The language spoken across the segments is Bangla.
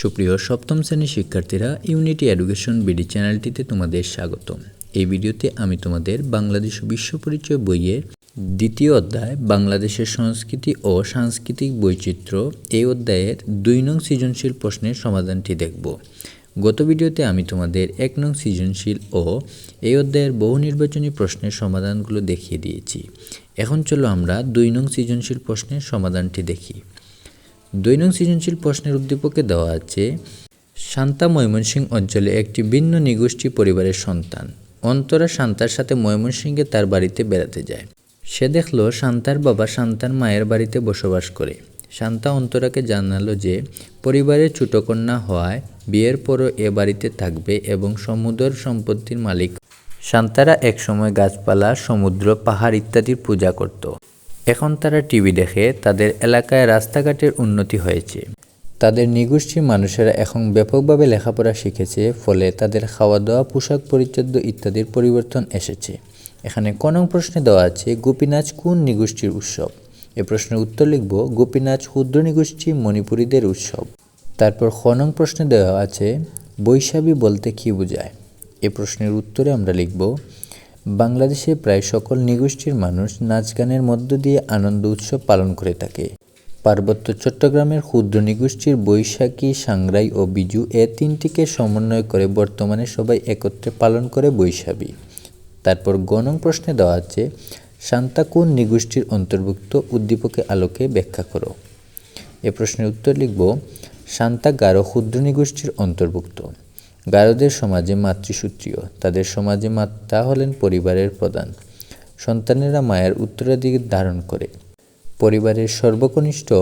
সুপ্রিয় সপ্তম শ্রেণির শিক্ষার্থীরা ইউনিটি এডুকেশন বিডি চ্যানেলটিতে তোমাদের স্বাগতম। এই ভিডিওতে আমি তোমাদের বাংলাদেশ বিশ্ব পরিচয় বইয়ের দ্বিতীয় অধ্যায়, বাংলাদেশের সংস্কৃতি ও সাংস্কৃতিক বৈচিত্র্য এই অধ্যায়ের দুই নং সৃজনশীল প্রশ্নের সমাধানটি দেখব। গত ভিডিওতে আমি তোমাদের এক নং সৃজনশীল ও এই অধ্যায়ের বহু নির্বাচনী প্রশ্নের সমাধানগুলো দেখিয়ে দিয়েছি। এখন চলো আমরা দুই নং সৃজনশীল প্রশ্নের সমাধানটি দেখি। দুই নং সৃজনশীল প্রশ্নের উদ্দীপকে দেওয়া আছে, শান্তা ময়মনসিংহ অঞ্চলে একটি ভিন্ন নিগোষ্ঠী পরিবারের সন্তান। অন্তরা শান্তার সাথে ময়মনসিংহে তার বাড়িতে বেড়াতে যায়। সে দেখল শান্তার বাবা শান্তার মায়ের বাড়িতে বসবাস করে। শান্তা অন্তরাকে জানালো যে, পরিবারের ছোট কন্যা হওয়ায় বিয়ের পরও এ বাড়িতে থাকবে এবং সমুদ্র সম্পত্তির মালিক। শান্তারা একসময় গাছপালা, সমুদ্র, পাহাড় ইত্যাদির পূজা করত। এখন তারা টিভি দেখে তাদের এলাকায় রাস্তাঘাটের উন্নতি হয়েছে। তাদের নিগোষ্ঠীর মানুষেরা এখন ব্যাপকভাবে লেখাপড়া শিখেছে, ফলে তাদের খাওয়া দাওয়া পোশাক পরিচ্ছদ ইত্যাদির পরিবর্তন এসেছে। এখানে কোন প্রশ্নে দেওয়া আছে গোপীনাচ কোন নিগোষ্ঠীর উৎসব? এ প্রশ্নের উত্তর লিখব গোপীনাচ ক্ষুদ্র নিগোষ্ঠী মণিপুরীদের উৎসব। তারপর খনং প্রশ্নে দেওয়া আছে বৈশাখী বলতে কী বোঝায়? এ প্রশ্নের উত্তরে আমরা লিখব বাংলাদেশে প্রায় সকল নিগোষ্ঠীর মানুষ নাচ গানের মধ্য দিয়ে আনন্দ উৎসব পালন করে থাকে। পার্বত্য চট্টগ্রামের ক্ষুদ্র নিগোষ্ঠীর বৈশাখী সাংরাই ও বিজু এ তিনটিকে সমন্বয় করে বর্তমানে সবাই একত্রে পালন করে বৈশাখী। তারপর গণং প্রশ্নে দেওয়া আছে, শান্তা কোন নিগোষ্ঠীর অন্তর্ভুক্ত উদ্দীপকে আলোকে ব্যাখ্যা করো। এ প্রশ্নের উত্তর লিখব, শান্তা গারো ক্ষুদ্র নিগোষ্ঠীর অন্তর্ভুক্ত। গারোদের সমাজে মাতৃসূত্রীয়। তাদের সমাজে মাতা হলেন পরিবারের প্রধান। সন্তানেরা মায়ের উত্তরাধিকার ধারণ করে। পরিবারের সর্বকনিষ্ঠ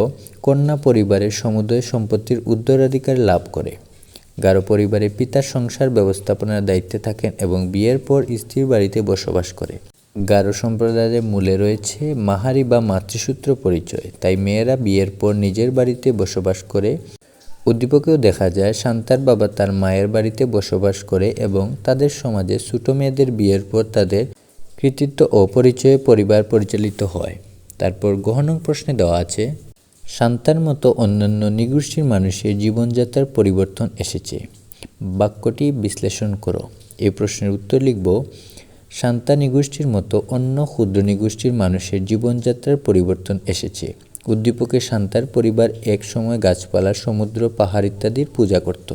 কন্যা পরিবারের সমুদয় সম্পত্তির উত্তরাধিকার লাভ করে। গারো পরিবারে পিতার সংসার ব্যবস্থাপনার দায়িত্বে থাকেন এবং বিয়ের পর স্ত্রীর বাড়িতে বসবাস করে। গারো সম্প্রদায়ের মূলে রয়েছে মাহারি বা মাতৃসূত্র পরিচয়। তাই মেয়েরা বিয়ের পর নিজের বাড়িতে বসবাস করে উদ্দীপকেও দেখা যায়, শান্তার বাবা তার মায়ের বাড়িতে বসবাস করে এবং তাদের সমাজে ছোটো মেয়েদের বিয়ের পর তাদের কৃতিত্ব ও পরিচয়ে পরিবার পরিচালিত হয়। তারপর গহনং প্রশ্নে দেওয়া আছে, শান্তার মতো অন্যান্য নিগোষ্ঠীর মানুষের জীবনযাত্রার পরিবর্তন এসেছে। বাক্যটি বিশ্লেষণ করো। এই প্রশ্নের উত্তর লিখব, শান্তা নিগোষ্ঠীর মতো অন্য ক্ষুদ্র নিগোষ্ঠীর মানুষের জীবনযাত্রার পরিবর্তন এসেছে। উদ্দীপকে সান্তার পরিবার এক সময় গাছপালা, সমুদ্র, পাহাড় ইত্যাদির পূজা করত।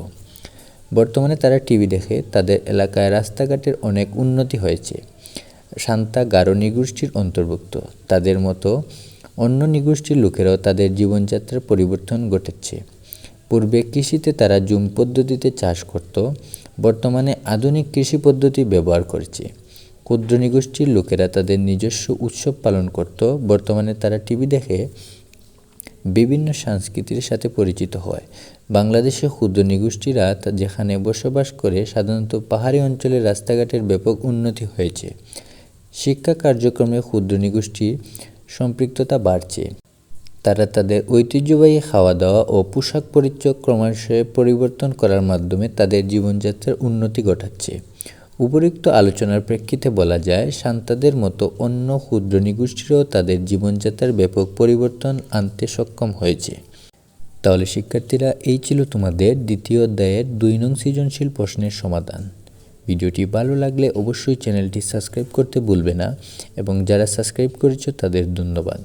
বর্তমানে তারা টিভি দেখে তাদের এলাকায় রাস্তাঘাটের অনেক উন্নতি হয়েছে। শান্তা গারো নিগোষ্ঠীর অন্তর্ভুক্ত। তাদের মতো অন্য নিগোষ্ঠীর লোকেরাও তাদের জীবনযাত্রার পরিবর্তন ঘটেছে। পূর্বে কৃষিতে তারা জুম পদ্ধতিতে চাষ করত, বর্তমানে আধুনিক কৃষি পদ্ধতি ব্যবহার করছে। ক্ষুদ্র নিগোষ্ঠীর লোকেরা তাদের নিজস্ব উৎসব পালন করত। বর্তমানে তারা টিভি দেখে বিভিন্ন সংস্কৃতির সাথে পরিচিত হয়। বাংলাদেশে ক্ষুদ্র নিগোষ্ঠীরা যেখানে বসবাস করে, সাধারণত পাহাড়ি অঞ্চলে রাস্তাঘাটের ব্যাপক উন্নতি হয়েছে। শিক্ষা কার্যক্রমে ক্ষুদ্র নিগোষ্ঠীর সম্পৃক্ততা বাড়ছে। তারা তাদের ঐতিহ্যবাহী খাওয়া দাওয়া ও পোশাক পরিচয় ক্রমান্বয়ে পরিবর্তন করার মাধ্যমে তাদের জীবনযাত্রার উন্নতি ঘটাচ্ছে। উপরিক্ত আলোচনার প্রেক্ষিতে বলা যায়, শান্তাদের মতো অন্য ক্ষুদ্র নিগোষ্ঠীরও তাদের জীবনযাত্রার ব্যাপক পরিবর্তন আনতে সক্ষম হয়েছে। তাহলে শিক্ষার্থীরা, এই ছিল তোমাদের দ্বিতীয় অধ্যায়ের দুই নং সৃজনশীল প্রশ্নের সমাধান। ভিডিওটি ভালো লাগলে অবশ্যই চ্যানেলটি সাবস্ক্রাইব করতে ভুলবে না এবং যারা সাবস্ক্রাইব করেছ তাদের ধন্যবাদ।